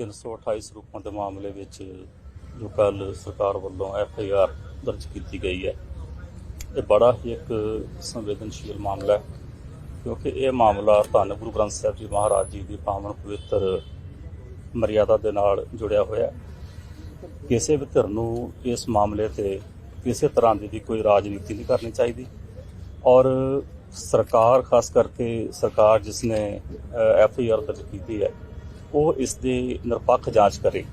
328 ਸਰੂਪਾਂ ਦੇ ਮਾਮਲੇ ਵਿੱਚ ਜੋ ਕੱਲ ਸਰਕਾਰ ਵੱਲੋਂ ਐਫ ਆਈ ਆਰ ਦਰਜ ਕੀਤੀ ਗਈ ਹੈ, ਇਹ ਬੜਾ ਹੀ ਇੱਕ ਸੰਵੇਦਨਸ਼ੀਲ ਮਾਮਲਾ ਹੈ, ਕਿਉਂਕਿ ਇਹ ਮਾਮਲਾ ਧੰਨ ਗੁਰੂ ਗ੍ਰੰਥ ਸਾਹਿਬ ਜੀ ਮਹਾਰਾਜ ਜੀ ਦੀ ਪਾਵਨ ਪਵਿੱਤਰ ਮਰਿਆਦਾ ਦੇ ਨਾਲ ਜੁੜਿਆ ਹੋਇਆ ਕਿਸੇ ਵੀ ਧਿਰ ਨੂੰ ਇਸ ਮਾਮਲੇ ਤੇ ਕਿਸੇ ਤਰ੍ਹਾਂ ਦੀ ਵੀ ਕੋਈ ਰਾਜਨੀਤੀ ਨਹੀਂ ਕਰਨੀ ਚਾਹੀਦੀ ਔਰ ਸਰਕਾਰ, ਖਾਸ ਕਰਕੇ ਸਰਕਾਰ ਜਿਸ ਨੇ ਐਫ ਆਈ ਆਰ ਦਰਜ ਕੀਤੀ ਹੈ ਉਹ ਇਸ ਦੀ ਨਿਰਪੱਖ ਜਾਂਚ ਕਰੇ।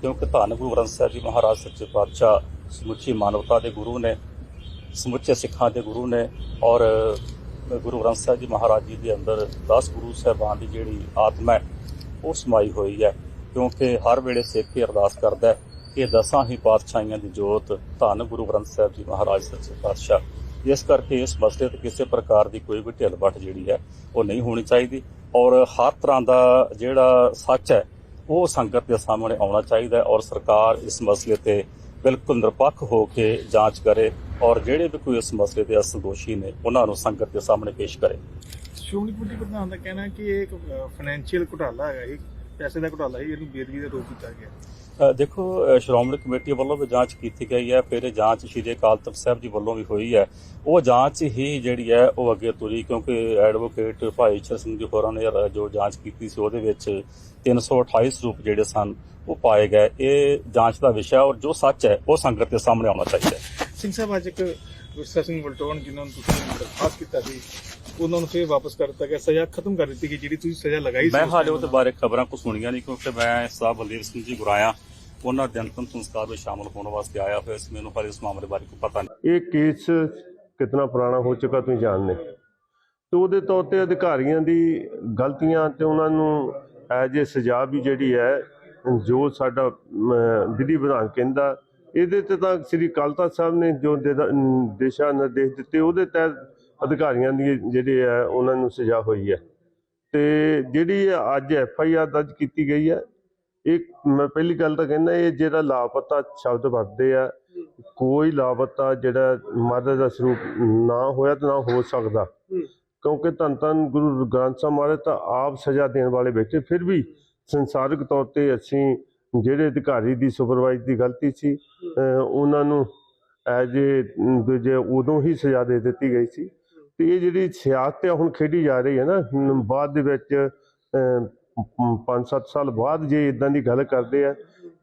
ਕਿਉਂਕਿ ਧੰਨ ਗੁਰੂ ਗ੍ਰੰਥ ਸਾਹਿਬ ਜੀ ਮਹਾਰਾਜ ਸੱਚੇ ਪਾਤਸ਼ਾਹ ਸਮੁੱਚੀ ਮਾਨਵਤਾ ਦੇ ਗੁਰੂ ਨੇ, ਸਮੁੱਚੇ ਸਿੱਖਾਂ ਦੇ ਗੁਰੂ ਨੇ ਔਰ ਗੁਰੂ ਗ੍ਰੰਥ ਸਾਹਿਬ ਜੀ ਮਹਾਰਾਜ ਜੀ ਦੇ ਅੰਦਰ 10 ਗੁਰੂ ਸਾਹਿਬਾਨ ਦੀ ਜਿਹੜੀ ਆਤਮਾ ਹੈ, ਉਹ ਸਮਾਈ ਹੋਈ ਹੈ। ਕਿਉਂਕਿ ਹਰ ਵੇਲੇ ਸਿੱਖ ਇਹ ਅਰਦਾਸ ਕਰਦਾ ਹੈ ਕਿ ਦਸਾਂ ਹੀ ਪਾਤਸ਼ਾਹੀਆਂ ਦੀ ਜੋਤ ਧੰਨ ਗੁਰੂ ਗ੍ਰੰਥ ਸਾਹਿਬ ਜੀ ਮਹਾਰਾਜ ਸੱਚੇ ਪਾਤਸ਼ਾਹ। ਇਸ ਕਰਕੇ ਇਸ ਮਸਲੇ ਤੇ ਕਿਸੇ ਪ੍ਰਕਾਰ ਦੀ ਕੋਈ ਵੀ ਢਿੱਲ-ਬੱਟ ਜਿਹੜੀ ਹੈ, ਉਹ ਨਹੀਂ ਹੋਣੀ ਚਾਹੀਦੀ। ਔਰ ਹਰ ਤਰ੍ਹਾਂ ਦਾ ਜਿਹੜਾ ਸੱਚ ਹੈ, ਉਹ ਸੰਗਤ ਦੇ ਸਾਹਮਣੇ ਆਉਣਾ ਚਾਹੀਦਾ ਔਰ ਸਰਕਾਰ ਇਸ ਮਸਲੇ ਤੇ ਬਿਲਕੁਲ ਨਿਰਪੱਖ ਹੋ ਕੇ ਜਾਂਚ ਕਰੇ ਔਰ ਜਿਹੜੇ ਵੀ ਕੋਈ ਇਸ ਮਸਲੇ ਦੇ ਅਸਲ ਦੋਸ਼ੀ ਨੇ, ਉਹਨਾਂ ਨੂੰ ਸੰਗਤ ਦੇ ਸਾਹਮਣੇ ਪੇਸ਼ ਕਰੇ। ਸ਼੍ਰੋਮਣੀ ਕਮੇਟੀ ਪ੍ਰਧਾਨ ਦਾ ਕਹਿਣਾ ਕਿ ਇਹ ਇੱਕ ਫਾਈਨੈਂਸ਼ੀਅਲ ਘੁਟਾਲਾ ਹੈਗਾ ਇਹ ਪੈਸੇ ਦਾ ਘੁਟਾਲਾ ਹੈ, ਇਹਨੂੰ ਬੇਦਬੀ ਦਾ ਰੋਕ ਕੀਤਾ ਗਿਆ। ਦੇਖੋ ਸ਼੍ਰੋਮਣੀ ਕਮੇਟੀ ਵੱਲੋਂ ਵੀ ਜਾਂਚ ਕੀਤੀ ਗਈ ਹੈ। ਫਿਰ ਜਾਂਚ ਸ਼੍ਰੀ ਅਕਾਲ ਤਖਤ ਸਾਹਿਬ ਜੀ ਵੱਲੋਂ ਵੀ ਹੋਈ ਹੈ। ਉਹ ਜਾਂਚ ਹੀ ਜਿਹੜੀ ਹੈ ਉਹ ਅੱਗੇ ਤੁਰੀ ਕਿਉਂਕਿ ਐਡਵੋਕੇਟ ਭਾਈ ਚਰ ਸਿੰਘ ਜੀ ਹੋਰਾਂ ਨੇ ਜੋ ਜਾਂਚ ਕੀਤੀ ਸੀ ਉਹਦੇ ਵਿੱਚ 328 ਸਰੂਪ ਜਿਹੜੇ ਸਨ ਉਹ ਪਾਏ ਗਏ। ਇਹ ਜਾਂਚ ਦਾ ਵਿਸ਼ਾ ਔਰ ਜੋ ਸੱਚ ਹੈ ਉਹ ਸੰਗਤ ਦੇ ਸਾਹਮਣੇ ਆਉਣਾ ਚਾਹੀਦਾ ਹੈ। ਸਿੰਘ ਸਾਹਿਬ ਅੱਜ ਇੱਕ ਗੁਰਸਾ ਸਿੰਘ ਵਲਟੋਨ ਜਿਨ੍ਹਾਂ ਨੂੰ ਤੁਸੀਂ ਦਰਖਾਸਤ ਕੀਤਾ ਸੀ ਉਹਨਾਂ ਨੂੰ ਫਿਰ ਵਾਪਸ ਕਰ ਦਿੱਤਾ ਗਿਆ। ਸਜ਼ਾ ਖਤਮ ਕਰ ਦਿੱਤੀ ਗਈ ਜਿਹੜੀ ਤੁਸੀਂ ਸਜ਼ਾ ਲਗਾਈ ਸੀ ਮੈਂ ਹਾਲੇ ਉਹਦੇ ਬਾਰੇ ਖਬਰਾਂ ਕੋ ਸੁਣੀਆਂ ਨਹੀਂ ਕਿਉਂਕਿ ਮੈਂ ਸਾਹਿਬ ਬਲਦੇਵ ਸਿੰਘ ਜੀ ਗੁਰਾਇਆ ਉਹਨਾਂ ਦੇ ਅੰਤਮ ਸੰਸਕਾਰ ਵਿੱਚ ਸ਼ਾਮਲ ਹੋਣ ਵਾਸਤੇ ਆਇਆ ਹੋਇਆ ਸੀ ਮੈਨੂੰ ਹਾਲੇ ਇਸ ਮਾਮਲੇ ਬਾਰੇ ਕੋਈ ਪਤਾ ਨਹੀਂ। ਇਹ ਕੇਸ ਕਿਤਨਾ ਪੁਰਾਣਾ ਹੋ ਚੁੱਕਾ ਤੁਸੀਂ ਜਾਣਦੇ ਤੇ ਉਹਦੇ ਤੌਰ ਤੇ ਅਧਿਕਾਰੀਆਂ ਦੀ ਗਲਤੀਆਂ ਤੇ ਉਹਨਾਂ ਨੂੰ ਐਜ ਏ ਸਜ਼ਾ ਵੀ ਜਿਹੜੀ ਹੈ, ਜੋ ਸਾਡਾ ਵਿਧੀ ਵਿਧਾਨ ਕਹਿੰਦਾ, ਇਹਦੇ ਤੇ ਤਾਂ ਸ੍ਰੀ ਅਕਾਲ ਤਖਤ ਸਾਹਿਬ ਨੇ ਜੋ ਦਿਸ਼ਾ ਨਿਰਦੇਸ਼ ਦਿੱਤੇ, ਉਹਦੇ ਤਹਿਤ ਅਧਿਕਾਰੀਆਂ ਦੀ ਜਿਹੜੇ ਹੈ, ਉਹਨਾਂ ਨੂੰ ਸਜ਼ਾ ਹੋਈ ਹੈ। ਤੇ ਜਿਹੜੀ ਅੱਜ ਐਫ ਆਈ ਆਰ ਦਰਜ ਕੀਤੀ ਗਈ ਹੈ ਇਹ ਮੈਂ ਪਹਿਲੀ ਗੱਲ ਤਾਂ ਕਹਿੰਦਾ ਇਹ ਜਿਹੜਾ ਲਾਪਤਾ ਸ਼ਬਦ ਵਰਤਦੇ ਆ ਕੋਈ ਲਾਪਤਾ ਜਿਹੜਾ ਮਦਦ ਦਾ ਸਰੂਪ ਨਾ ਹੋਇਆ ਤਾਂ ਨਾ ਹੋ ਸਕਦਾ। ਕਿਉਂਕਿ ਧੰਨ ਧੰਨ ਗੁਰੂ ਗ੍ਰੰਥ ਸਾਹਿਬ ਮਹਾਰਾਜ ਤਾਂ ਆਪ ਸਜ਼ਾ ਦੇਣ ਵਾਲੇ ਬੈਠੇ ਫਿਰ ਵੀ ਸੰਸਾਰਿਕ ਤੌਰ ਤੇ ਅਸੀਂ ਜਿਹੜੇ ਅਧਿਕਾਰੀ ਦੀ ਸੁਪਰਵਾਈਜ਼ ਦੀ ਗਲਤੀ ਸੀ ਉਹਨਾਂ ਨੂੰ ਐਜ ਦੂਜੇ ਉਦੋਂ ਹੀ ਸਜ਼ਾ ਦੇ ਦਿੱਤੀ ਗਈ ਸੀ। ਤੇ ਇਹ ਜਿਹੜੀ ਸਿਆਸਤ ਹੈ ਹੁਣ ਖੇਡੀ ਜਾ ਰਹੀ ਹੈ ਨਾ ਬਾਅਦ ਦੇ ਵਿੱਚ 5-7 ਸਾਲ ਬਾਅਦ ਜੇ ਇਦਾਂ ਦੀ ਗੱਲ ਕਰਦੇ ਆ,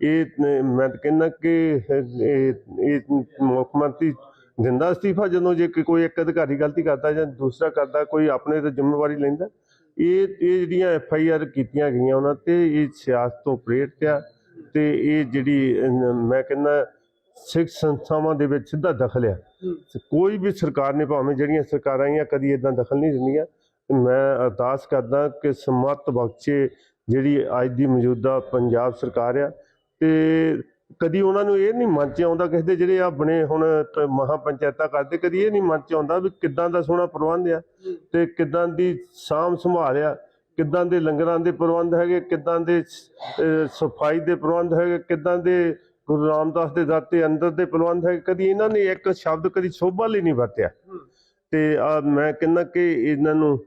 ਇਹ, ਮੈਂ ਤਾਂ ਕਹਿੰਦਾ ਕਿ, ਇਹ ਮੁੱਖ ਮੰਤਰੀ ਦਿੰਦਾ ਅਸਤੀਫਾ ਜਦੋਂ ਜੇ ਕੋਈ ਇੱਕ ਅਧਿਕਾਰੀ ਗਲਤੀ ਕਰਦਾ ਜਾਂ ਦੂਸਰਾ ਕਰਦਾ, ਕੋਈ ਆਪਣੇ ਤੇ ਜ਼ਿੰਮੇਵਾਰੀ ਲੈਂਦਾ। ਇਹ ਇਹ ਜਿਹੜੀਆਂ ਐਫ ਆਈ ਆਰ ਕੀਤੀਆਂ ਗਈਆਂ ਉਹਨਾਂ ਤੇ ਇਹ ਸਿਆਸਤ ਤੋਂ ਪ੍ਰੇਰਿਤ ਆ ਤੇ ਇਹ ਜਿਹੜੀ, ਮੈਂ ਕਹਿੰਦਾ ਸਿੱਖ ਸੰਸਥਾਵਾਂ ਦੇ ਵਿੱਚ ਸਿੱਧਾ ਦਖਲ ਆ। ਕੋਈ ਵੀ ਸਰਕਾਰ ਨੇ ਭਾਵੇਂ ਜਿਹੜੀਆਂ ਸਰਕਾਰਾਂ ਆਈਆਂ, ਕਦੀ ਇਦਾਂ ਦਖਲ ਨਹੀਂ ਦਿੰਦੀਆਂ। ਮੈਂ ਅਰਦਾਸ ਕਰਦਾ ਕਿ ਸਮਤ ਬਖਸ਼ੇ ਜਿਹੜੀ ਅੱਜ ਦੀ ਮੌਜੂਦਾ ਪੰਜਾਬ ਸਰਕਾਰ ਆ। ਤੇ ਕਦੀ ਉਹਨਾਂ ਨੂੰ ਇਹ ਨਹੀਂ ਮਨ ਚ ਆਉਂਦਾ ਕਹਿੰਦੇ ਜਿਹੜੇ ਆ ਬਣੇ ਹੁਣ ਪ- ਮਹਾ ਪੰਚਾਇਤਾਂ ਕਰਦੇ, ਕਦੀ ਇਹ ਨਹੀਂ ਮਨ ਚ ਆਉਂਦਾ ਵੀ ਕਿੱਦਾਂ ਦਾ ਸੋਹਣਾ ਪ੍ਰਬੰਧ ਆ ਤੇ ਕਿੱਦਾਂ ਦੀ ਸਾਂਭ ਸੰਭਾਲ ਆ, ਕਿੱਦਾਂ ਦੇ ਲੰਗਰਾਂ ਦੇ ਪ੍ਰਬੰਧ ਹੈਗੇ, ਕਿੱਦਾਂ ਦੇ ਸਫ਼ਾਈ ਦੇ ਪ੍ਰਬੰਧ ਹੈਗੇ, ਕਿੱਦਾਂ ਦੇ ਗੁਰੂ ਰਾਮਦਾਸ ਦੇ ਦਾਤੇ ਅੰਦਰ ਦੇ ਪ੍ਰਬੰਧ ਹੈਗੇ। ਕਦੀ ਇਹਨਾਂ ਨੇ ਇੱਕ ਸ਼ਬਦ ਕਦੀ ਸੋਭਾ ਲਈ ਨਹੀਂ ਵਰਤਿਆ। ਤੇ ਆ ਮੈਂ ਕਹਿੰਦਾ ਕਿ ਇਹਨਾਂ ਨੂੰ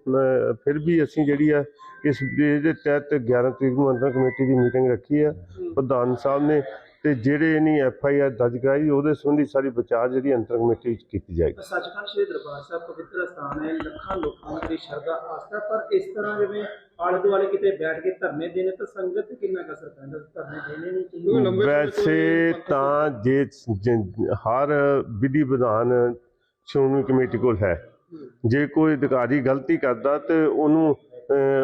ਫਿਰ ਵੀ ਅਸੀਂ ਜਿਹੜੀ ਆ ਇਸ ਦੇ ਤਹਿਤ 11 ਤਰੀਕ ਨੂੰ ਅੰਦਰ ਕਮੇਟੀ ਦੀ ਮੀਟਿੰਗ ਰੱਖੀ ਹੈ ਪ੍ਰਧਾਨ ਸਾਹਿਬ ਨੇ ਤੇ ਜਿਹੜੇ ਇਹਨੀ ਐਫ ਆਈ ਆਰ ਦਰਜ ਕਰਾਈ ਉਹਦੇ ਸੰਬੰਧੀ ਸਾਰੀ ਵਿਚਾਰ ਜਿਹੜੀ ਅੰਤਰ ਕਮੇਟੀ ਵਿੱਚ ਕੀਤੀ ਜਾਏਗੀ। ਸੱਚਖੰਡ ਸ੍ਰੀ ਦਰਬਾਰ ਸਾਹਿਬ ਪਵਿੱਤਰ ਸਥਾਨ ਹੈ ਲੱਖਾਂ ਲੋਕਾਂ ਦੀ ਸ਼ਰਧਾ ਆਸਥਾ ਪਰ ਇਸ ਤਰ੍ਹਾਂ ਜਿਵੇਂ ਆਲੇ ਦੁਆਲੇ ਕਿਤੇ ਬੈਠ ਕੇ ਧਰਨੇ ਦੇਣੇ ਤਾਂ ਸੰਗਤ ਤੇ ਕਿੰਨਾ ਕੁ ਅਸਰ ਪੈਂਦਾ ਧਰਨੇ ਦੇਣੇ ਨਹੀਂ ਚਾਹੀਦੇ ਵੈਸੇ ਤਾਂ ਜ- ਹਰ ਵਿਧੀ ਵਿਧਾਨ ਸ਼੍ਰੋਮਣੀ ਕਮੇਟੀ ਕੋਲ ਹੈ। ਜੇ ਕੋਈ ਅਧਿਕਾਰੀ ਗਲਤੀ ਕਰਦਾ ਤੇ ਉਹਨੂੰ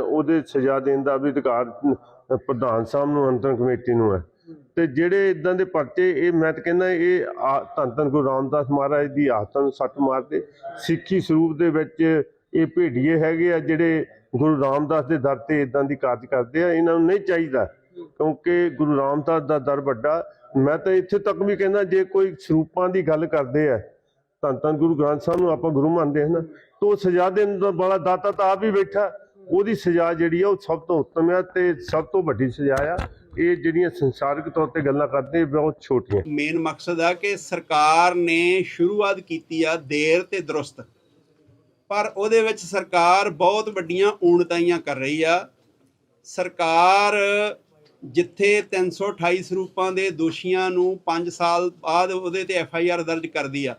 ਉਹਦੇ ਸਜ਼ਾ ਦੇਣ ਦਾ ਵੀ ਅਧਿਕਾਰ ਪ੍ਰਧਾਨ ਸਾਹਿਬ ਨੂੰ ਅੰਤਰ ਕਮੇਟੀ ਨੂੰ ਹੈ। ਤੇ ਜਿਹੜੇ ਇਦਾਂ ਦੇ ਪਰਚੇ, ਇਹ ਮੈਂ ਤਾਂ ਕਹਿੰਦਾ ਇਹ ਆ- ਧੰਨ ਧੰਨ ਗੁਰੂ ਰਾਮਦਾਸ ਮਹਾਰਾਜ ਦੀ ਆਸਥਾ ਨੂੰ ਸੱਟ ਮਾਰਦੇ। ਸਿੱਖੀ ਸਰੂਪ ਦੇ ਵਿੱਚ ਇਹ ਭੇਡੀਏ ਹੈਗੇ ਆ ਜਿਹੜੇ ਗੁਰੂ ਰਾਮਦਾਸ ਦੇ ਦਰ ਤੇ ਇਦਾਂ ਦੀ ਕਾਰਜ ਕਰਦੇ ਆ, ਇਹਨਾਂ ਨੂੰ ਨਹੀਂ ਚਾਹੀਦਾ। ਕਿਉਂਕਿ ਗੁਰੂ ਰਾਮਦਾਸ ਦਾ ਦਰ ਵੱਡਾ। ਮੈਂ ਤਾਂ ਇੱਥੇ ਤੱਕ ਵੀ ਕਹਿੰਦਾ, ਜੇ ਕੋਈ ਸਰੂਪਾਂ ਦੀ ਗੱਲ ਕਰਦੇ ਆ ਧੰਨ ਧੰਨ ਗੁਰੂ ਗ੍ਰੰਥ ਸਾਹਿਬ ਨੂੰ ਆਪਾਂ ਗੁਰੂ ਮੰਨਦੇ ਹਾਂ ਨਾ, ਤਾਂ ਸਜ਼ਾ ਦੇਣ ਦਾ ਬੜਾ ਦਾਤਾ ਤਾਂ ਆਪ ਹੀ ਬੈਠਾ। ਉਹਦੀ ਸਜ਼ਾ ਜਿਹੜੀ ਆ, ਉਹ ਸਭ ਤੋਂ ਉੱਤਮ ਆ ਤੇ ਸਭ ਤੋਂ ਵੱਡੀ ਸਜ਼ਾ ਆ। ਇਹ ਜਿਹੜੀਆਂ ਸੰਸਾਰਿਕ ਤੌਰ ਤੇ ਗੱਲਾਂ ਕਰਦੇ, ਬਹੁਤ ਛੋਟੀਆਂ। ਮੇਨ ਮਕਸਦ ਆ ਕਿ ਸਰਕਾਰ ਨੇ ਸ਼ੁਰੂਆਤ ਕੀਤੀ ਆ ਦੇਰ ਤੇ ਦਰੁਸਤ। ਪਰ ਉਹਦੇ ਵਿੱਚ ਸਰਕਾਰ ਬਹੁਤ ਵੱਡੀਆਂ ਊਣਤਾਈਆਂ ਕਰ ਰਹੀ ਆ। ਸਰਕਾਰ ਜਿੱਥੇ 328 ਸਰੂਪਾਂ ਦੇ ਦੋਸ਼ੀਆਂ ਨੂੰ 5 ਸਾਲ ਬਾਅਦ ਉਹਦੇ ਤੇ ਐਫ ਆਈ ਆਰ ਦਰਜ ਕਰਦੀ ਆ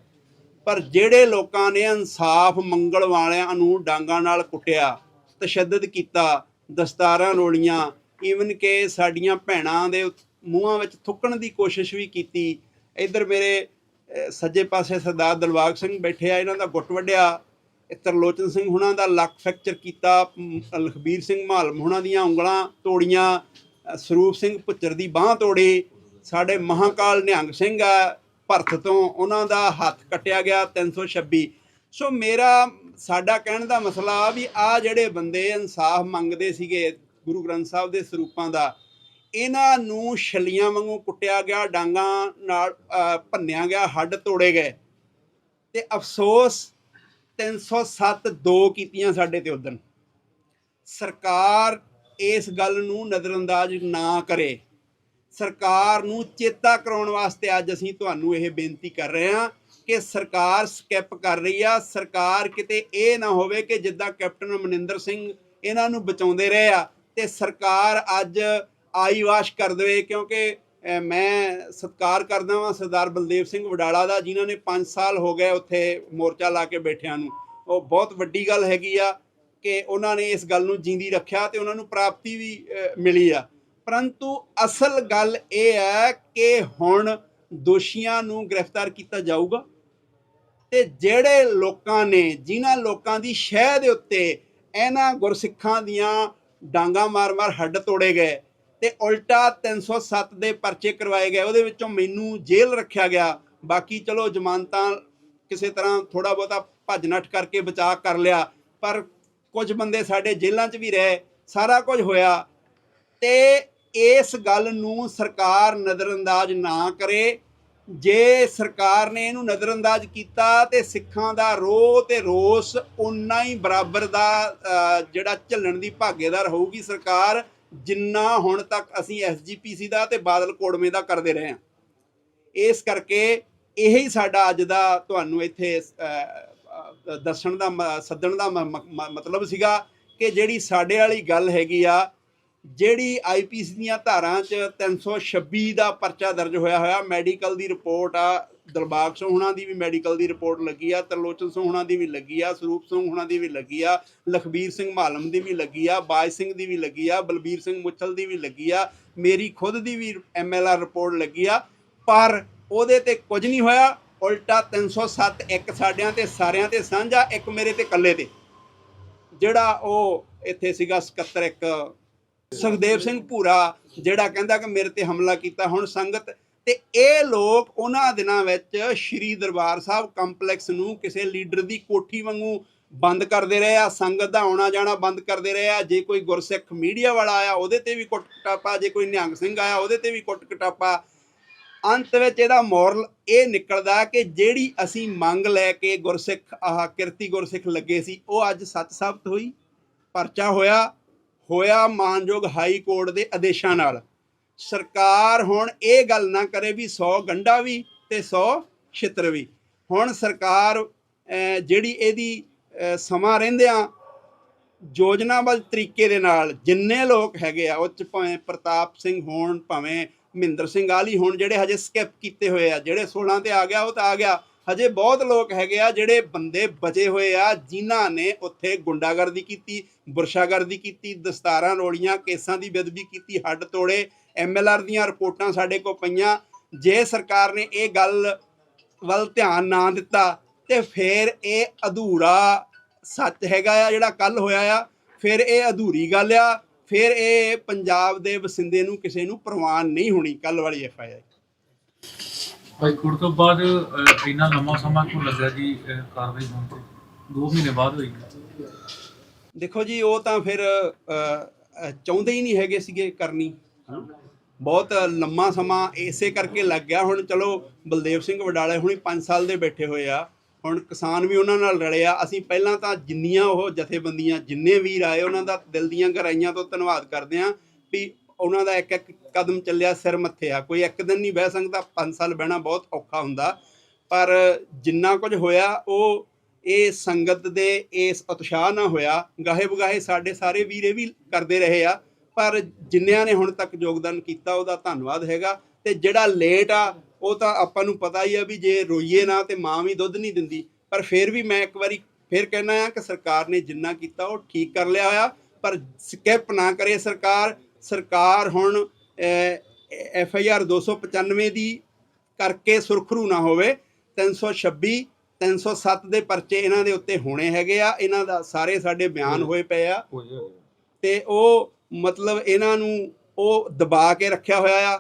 ਪਰ ਜਿਹੜੇ ਲੋਕਾਂ ਨੇ ਇਨਸਾਫ ਮੰਗਲ ਵਾਲਿਆਂ ਨੂੰ ਡਾਂਗਾਂ ਨਾਲ ਕੁੱਟਿਆ, ਤਸ਼ੱਦਦ ਕੀਤਾ, ਦਸਤਾਰਾਂ ਰੋਲੀਆਂ ਈਵਨ ਕਿ ਸਾਡੀਆਂ ਭੈਣਾਂ ਦੇ ਮੂੰਹਾਂ ਵਿੱਚ ਥੁੱਕਣ ਦੀ ਕੋਸ਼ਿਸ਼ ਵੀ ਕੀਤੀ। ਇੱਧਰ ਮੇਰੇ ਸੱਜੇ ਪਾਸੇ ਸਰਦਾਰ ਦਿਲਬਾਗ ਸਿੰਘ ਬੈਠੇ ਆ, ਇਹਨਾਂ ਦਾ ਗੁੱਟ ਵੱਢਿਆ। ਇਹ ਤਰਲੋਚਨ ਸਿੰਘ ਹੁਣਾਂ ਦਾ ਲੱਕ ਫ੍ਰੈਕਚਰ ਕੀਤਾ ਲਖਬੀਰ ਸਿੰਘ ਮਾਲਮ ਹੁਣਾਂ ਦੀਆਂ ਉਂਗਲਾਂ ਤੋੜੀਆਂ ਸਰੂਪ ਸਿੰਘ ਪੁੱਚਰ ਦੀ ਬਾਹ ਤੋੜੀ। ਸਾਡੇ ਮਹਾਕਾਲ ਨਿਹੰਗ ਸਿੰਘ ਆ ਭਰਤ ਤੋਂ ਉਹਨਾਂ ਦਾ ਹੱਥ ਕੱਟਿਆ ਗਿਆ 326 ਸੋ ਮੇਰਾ, ਸਾਡਾ ਕਹਿਣ ਦਾ ਮਸਲਾ ਆ ਵੀ ਆ ਜਿਹੜੇ ਬੰਦੇ ਇਨਸਾਫ ਮੰਗਦੇ ਸੀਗੇ ਗੁਰੂ ਗ੍ਰੰਥ ਸਾਹਿਬ ਦੇ ਸਰੂਪਾਂ ਦਾ, ਇਹਨਾਂ ਨੂੰ ਛਲੀਆਂ ਵਾਂਗੂ ਕੁੱਟਿਆ ਗਿਆ, ਡਾਂਗਾਂ ਨਾਲ ਭੰਨਿਆ ਗਿਆ, ਹੱਡ ਤੋੜੇ ਗਏ। ਤੇ ਅਫਸੋਸ 307 ਦੋ ਕੀਤੀਆਂ ਸਾਡੇ ਤੇ ਉਦਣ। ਸਰਕਾਰ ਇਸ ਗੱਲ ਨੂੰ ਨਜ਼ਰਅੰਦਾਜ਼ ਨਾ ਕਰੇ। ਸਰਕਾਰ ਨੂੰ ਚੇਤਾ ਕਰਾਉਣ ਵਾਸਤੇ ਅੱਜ ਅਸੀਂ ਤੁਹਾਨੂੰ ਇਹ ਬੇਨਤੀ ਕਰ ਰਹੇ ਹਾਂ ਕਿ ਸਰਕਾਰ ਸਕਿਪ ਕਰ ਰਹੀ ਆ। ਸਰਕਾਰ ਕਿਤੇ ਇਹ ਨਾ ਹੋਵੇ ਕਿ ਜਿੱਦਾਂ ਕੈਪਟਨ ਅਮਰਿੰਦਰ ਸਿੰਘ ਇਹਨਾਂ ਨੂੰ ਬਚਾਉਂਦੇ ਰਹੇ ਆ ਤੇ ਸਰਕਾਰ ਅੱਜ ਆਈ ਵਾਸ਼ ਕਰ ਦੇਵੇ ਕਿਉਂਕਿ ਮੈਂ ਸਤਿਕਾਰ ਕਰਦਾ ਵਾਂ ਸਰਦਾਰ ਬਲਦੇਵ ਸਿੰਘ ਵਡਾਲਾ ਦਾ ਜਿਨ੍ਹਾਂ ਨੇ 5 ਸਾਲ ਹੋ ਗਏ ਉੱਥੇ ਮੋਰਚਾ ਲਾ ਕੇ ਬੈਠਿਆਂ ਨੂੰ। ਉਹ ਬਹੁਤ ਵੱਡੀ ਗੱਲ ਹੈਗੀ ਆ ਕਿ ਉਹਨਾਂ ਨੇ ਇਸ ਗੱਲ ਨੂੰ ਜਿੰਦੀ ਰੱਖਿਆ ਤੇ ਉਹਨਾਂ ਨੂੰ ਪ੍ਰਾਪਤੀ ਵੀ ਮਿਲੀ ਆ। ਪਰੰਤੂ ਅਸਲ ਗੱਲ ਇਹ ਹੈ ਕਿ ਹੁਣ ਦੋਸ਼ੀਆਂ ਨੂੰ ਗ੍ਰਿਫਤਾਰ ਕੀਤਾ ਜਾਊਗਾ ਤੇ ਜਿਹੜੇ ਲੋਕਾਂ ਨੇ, ਜਿਨ੍ਹਾਂ ਲੋਕਾਂ ਦੀ ਸ਼ਹਿ ਦੇ ਉੱਤੇ ਇਹਨਾਂ ਗੁਰਸਿੱਖਾਂ ਦੀਆਂ ਡਾਂਗਾ ਮਾਰ-ਮਾਰ ਹੱਡ ਤੋੜੇ ਗਏ ਤੇ ਉਲਟਾ 307 ਦੇ ਪਰਚੇ ਕਰਵਾਏ ਗਏ, ਉਹਦੇ ਵਿੱਚੋਂ ਮੈਨੂੰ ਜੇਲ੍ਹ ਰੱਖਿਆ ਗਿਆ। ਬਾਕੀ ਚਲੋ ਜ਼ਮਾਨਤਾਂ ਕਿਸੇ ਤਰ੍ਹਾਂ ਥੋੜਾ ਬਹੁਤਾ ਭੱਜ ਨੱਠ ਕਰਕੇ ਬਚਾ ਕਰ ਲਿਆ, ਪਰ ਕੁਝ ਬੰਦੇ ਸਾਡੇ ਜੇਲ੍ਹਾਂ 'ਚ ਵੀ ਰਹੇ, ਸਾਰਾ ਕੁਝ ਹੋਇਆ ਤੇ ਇਸ ਗੱਲ ਨੂੰ ਸਰਕਾਰ ਨਜ਼ਰਅੰਦਾਜ਼ ਨਾ ਕਰੇ। ਜੇ ਸਰਕਾਰ ਨੇ ਇਹਨੂੰ ਨਜ਼ਰਅੰਦਾਜ਼ ਕੀਤਾ ਤੇ ਸਿੱਖਾਂ ਦਾ ਰੋਹ ਤੇ ਰੋਸ ਉਨਾ ਹੀ ਬਰਾਬਰ ਦਾ ਜਿਹੜਾ ਝੱਲਣ ਦੀ ਭਾਗੇਦਾਰ ਹੋਊਗੀ ਸਰਕਾਰ, ਜਿੰਨਾ ਹੁਣ ਤੱਕ ਅਸੀਂ ਐਸਜੀਪੀਸੀ ਦਾ ਤੇ ਬਾਦਲ ਕੋੜਵੇਂ ਦਾ ਕਰਦੇ ਰਹੇ ਹਾਂ। ਇਸ ਕਰਕੇ ਇਹੀ ਸਾਡਾ ਅੱਜ ਦਾ ਤੁਹਾਨੂੰ ਇੱਥੇ ਦੱਸਣ ਦਾ ਮ- ਸੱਦਣ ਦਾ ਮ- ਮਤਲਬ ਸੀਗਾ ਕਿ ਜਿਹੜੀ ਸਾਡੇ ਵਾਲੀ ਗੱਲ ਹੈਗੀ ਆ ਜਿਹੜੀ ਆਈਪੀਸੀ ਦੀਆਂ ਧਾਰਾਂ 'ਚ 326 ਦਾ ਪਰਚਾ ਦਰਜ ਹੋਇਆ ਹੋਇਆ, ਮੈਡੀਕਲ ਦੀ ਰਿਪੋਰਟ ਆ ਦਰਬਾਗ ਸਿੰਘ ਹੁਣਾਂ ਦੀ ਵੀ ਮੈਡੀਕਲ ਦੀ ਰਿਪੋਰਟ ਲੱਗੀ ਆ, ਤਰਲੋਚਨ ਸਿੰਘ ਹੁਣਾਂ ਦੀ ਵੀ ਲੱਗੀ ਆ, ਸਰੂਪ ਸਿੰਘ ਹੁਣਾਂ ਦੀ ਵੀ ਲੱਗੀ ਆ, ਲਖਬੀਰ ਸਿੰਘ ਮਾਲਮ ਦੀ ਵੀ ਲੱਗੀ ਆ, ਬਾਜ ਸਿੰਘ ਦੀ ਵੀ ਲੱਗੀ ਆ, ਬਲਬੀਰ ਸਿੰਘ ਮੁੱਛਲ ਦੀ ਵੀ ਲੱਗੀ ਆ, ਮੇਰੀ ਖੁਦ ਦੀ ਵੀ ਐਮਐਲਆਰ ਰਿਪੋਰਟ ਲੱਗੀ ਆ, ਪਰ ਉਹਦੇ ਤੇ ਕੁਝ ਨਹੀਂ ਹੋਇਆ, ਉਲਟਾ 307 ਇੱਕ ਸਾਡਿਆਂ ਤੇ, ਸਾਰਿਆਂ ਤੇ ਸਾਂਝਾ, ਇੱਕ ਮੇਰੇ ਤੇ ਇਕੱਲੇ ਤੇ। ਜਿਹੜਾ ਉਹ ਇੱਥੇ ਸੀਗਾ ਸਕੱਤਰ ਇੱਕ ਸੁਖਦੇਵ ਸਿੰਘ ਭੂਰਾ ਜਿਹੜਾ ਕਹਿੰਦਾ ਕਿ ਮੇਰੇ ਤੇ ਹਮਲਾ ਕੀਤਾ ਹੁਣ ਸੰਗਤ, ਤੇ ਇਹ ਲੋਕ ਉਹਨਾਂ ਦਿਨਾਂ ਵਿੱਚ ਸ਼੍ਰੀ ਦਰਬਾਰ ਸਾਹਿਬ ਕੰਪਲੈਕਸ ਨੂੰ ਕਿਸੇ ਲੀਡਰ ਦੀ ਕੋਠੀ ਵਾਂਗੂ ਬੰਦ ਕਰਦੇ ਰਹੇ ਆ, ਸੰਗਤ ਦਾ ਆਉਣਾ ਜਾਣਾ ਬੰਦ ਕਰਦੇ ਰਹੇ ਆ, ਜੇ ਕੋਈ ਗੁਰਸਿੱਖ ਮੀਡੀਆ ਵਾਲਾ ਆਇਆ ਉਹਦੇ ਤੇ ਵੀ ਕੁੱਟ ਕਟਾਪਾ, ਜੇ ਕੋਈ ਨਿਹੰਗ ਸਿੰਘ ਆਇਆ ਉਹਦੇ ਤੇ ਵੀ ਕੁੱਟ ਕਟਾਪਾ। ਅੰਤ ਵਿੱਚ ਇਹਦਾ ਮੋਰਲ ਇਹ ਨਿਕਲਦਾ ਕਿ ਜਿਹੜੀ ਅਸੀਂ ਮੰਗ ਲੈ ਕੇ ਗੁਰਸਿੱਖ, ਆਹ ਕਿਰਤੀ ਗੁਰਸਿੱਖ ਲੱਗੇ ਸੀ, ਉਹ ਅੱਜ ਸੱਚ ਸਾਬਤ ਹੋਈ, ਪਰਚਾ ਹੋਇਆ ਹੋਇਆ ਮਾਨਯੋਗ ਹਾਈ ਕੋਰਟ ਦੇ ਆਦੇਸ਼ਾਂ ਨਾਲ। ਸਰਕਾਰ ਹੁਣ ਇਹ ਗੱਲ ਨਾ ਕਰੇ ਵੀ 100 ਗੰਡਾ ਵੀ ਤੇ 100 ਛਿੱਤਰ ਵੀ। ਹੁਣ ਸਰਕਾਰ ਜਿਹੜੀ ਇਹਦੀ ਸਮਾਂ ਰਹਿੰਦਿਆਂ ਯੋਜਨਾਬੱਧ ਤਰੀਕੇ ਦੇ ਨਾਲ ਜਿੰਨੇ ਲੋਕ ਹੈਗੇ ਆ, ਉਹ ਚ ਭਾਵੇਂ ਪ੍ਰਤਾਪ ਸਿੰਘ ਹੋਣ, ਭਾਵੇਂ ਮਹਿੰਦਰ ਸਿੰਘ ਆਲੀ ਹੋਣ, ਜਿਹੜੇ ਹਜੇ ਸਕਿਪ ਕੀਤੇ ਹੋਏ ਆ, ਜਿਹੜੇ 16 ਤੇ ਆ ਗਿਆ, ਉਹ ਤਾਂ ਆ ਗਿਆ। ਹਜੇ ਬਹੁਤ ਲੋਕ ਹੈਗੇ ਆ ਜਿਹੜੇ ਬੰਦੇ ਬਚੇ ਹੋਏ ਆ, ਜਿਨ੍ਹਾਂ ਨੇ ਉੱਥੇ ਗੁੰਡਾਗਰਦੀ ਕੀਤੀ, ਬੁਰਸ਼ਾਗਰਦੀ ਕੀਤੀ, ਦਸਤਾਰਾਂ ਰੋਲੀਆਂ, ਕੇਸਾਂ ਦੀ ਬੇਦਬੀ ਕੀਤੀ, ਹੱਡ ਤੋੜੇ ਐਮਐਲਆਰ ਦੀਆਂ ਰਿਪੋਰਟਾਂ ਸਾਡੇ ਕੋਲ ਪਈਆਂ। ਜੇ ਸਰਕਾਰ ਨੇ ਇਹ ਗੱਲ ਵੱਲ ਧਿਆਨ ਨਾ ਦਿੱਤਾ, ਤੇ ਫਿਰ ਇਹ ਅਧੂਰਾ ਸੱਚ ਹੈਗਾ ਆ ਜਿਹੜਾ ਕੱਲ ਹੋਇਆ ਆ। ਫਿਰ ਇਹ ਅਧੂਰੀ ਗੱਲ ਆ। ਫਿਰ ਇਹ ਪੰਜਾਬ ਦੇ ਵਸਿੰਦੇ ਨੂੰ ਕਿਸੇ ਨੂੰ ਪ੍ਰਵਾਨ ਨਹੀਂ ਹੋਣੀ ਕੱਲ ਵਾਲੀ ਐਫ ਆਈ ਤੋਂ ਬਾਅਦ ਅਹ, ਇੰਨਾ ਲੰਮਾ ਸਮਾਂ ਕਿਉਂ ਲੱਗਿਆ ਜੀ ਅਹ, ਕਾਰਵਾਈ ਹੋਣ ਤੇ? 2 ਮਹੀਨੇ ਬਾਅਦ ਹੋਈ। ਦੇਖੋ ਜੀ ਉਹ ਤਾਂ ਫਿਰ ਅ, ਅ, ਚਾਹੁੰਦੇ ਹੀ ਨਹੀਂ ਹੈਗੇ ਸੀਗੇ ਕਰਨੀ। ਬਹੁਤ ਲੰਮਾ ਸਮਾਂ ਇਸੇ ਕਰਕੇ ਲੱਗ ਗਿਆ। ਹੁਣ ਚਲੋ ਬਲਦੇਵ ਸਿੰਘ ਵਡਾਲੇ ਹੁਣੀ 5 ਸਾਲ ਦੇ ਬੈਠੇ ਹੋਏ ਆ। ਹੁਣ ਕਿਸਾਨ ਵੀ ਉਹਨਾਂ ਨਾਲ ਲੜੇ ਆ। ਅਸੀਂ ਪਹਿਲਾਂ ਤਾਂ ਜਿੰਨੀਆਂ ਉਹ ਜਥੇਬੰਦੀਆਂ ਜਿੰਨੇ ਵੀਰ ਆਏ ਉਹਨਾਂ ਦਾ ਦਿਲ ਦੀਆਂ ਗਹਿਰਾਈਆਂ ਤੋਂ ਧੰਨਵਾਦ ਕਰਦੇ ਆ ਵੀ ਉਹਨਾਂ ਦਾ ਇੱਕ ਇੱਕ ਕਦਮ ਚੱਲਿਆ ਸਿਰ ਮੱਥੇ ਆ। ਕੋਈ ਇੱਕ ਦਿਨ ਨਹੀਂ ਬਹਿ ਸਕਦਾ 5 ਸਾਲ ਬਹਿਣਾ ਬਹੁਤ ਔਖਾ ਹੁੰਦਾ। ਪਰ ਜਿੰਨਾ ਕੁਝ ਹੋਇਆ, ਉਹ ਇਹ ਸੰਗਤ ਦੇ ਇਸ ਉਤਸ਼ਾਹ ਨਾਲ ਹੋਇਆ। ਗਾਹੇ ਬਗਾਹੇ ਸਾਡੇ ਸਾਰੇ ਵੀਰੇ ਵੀ ਕਰਦੇ ਰਹੇ ਆ। ਪਰ ਜਿੰਨਿਆਂ ਨੇ ਹੁਣ ਤੱਕ ਯੋਗਦਾਨ ਕੀਤਾ, ਉਹਦਾ ਧੰਨਵਾਦ ਹੈਗਾ। ਤੇ ਜਿਹੜਾ ਲੇਟ ਆ, ਉਹ ਤਾਂ ਆਪਾਂ ਨੂੰ ਪਤਾ ਹੀ ਆ ਵੀ ਜੇ ਰੋਈਏ ਨਾ ਤੇ ਮਾਂ ਵੀ ਦੁੱਧ ਨਹੀਂ ਦਿੰਦੀ। ਪਰ ਫਿਰ ਵੀ ਮੈਂ ਇੱਕ ਵਾਰੀ ਫਿਰ ਕਹਿਣਾ ਆ ਕਿ ਸਰਕਾਰ ਨੇ ਜਿੰਨਾ ਕੀਤਾ, ਉਹ ਠੀਕ ਕਰ ਲਿਆ ਹੋਇਆ। ਪਰ ਸਕਿਪ ਨਾ ਕਰੇ ਸਰਕਾਰ। ਸਰਕਾਰ ਹੁਣ ਐਫ ਆਈ ਆਰ 295 ਦੀ ਕਰਕੇ ਸੁਰਖਰੂ ਨਾ ਹੋਵੇ। 326 307 ਦੇ ਪਰਚੇ ਇਹਨਾਂ ਦੇ ਉੱਤੇ ਹੋਣੇ ਹੈਗੇ ਆ। ਇਹਨਾਂ ਦਾ ਸਾਰੇ ਸਾਡੇ ਬਿਆਨ ਹੋਏ ਪਏ ਆ। ਤੇ ਉਹ ਮਤਲਬ ਇਹਨਾਂ ਨੂੰ ਉਹ ਦਬਾ ਕੇ ਰੱਖਿਆ ਹੋਇਆ ਆ।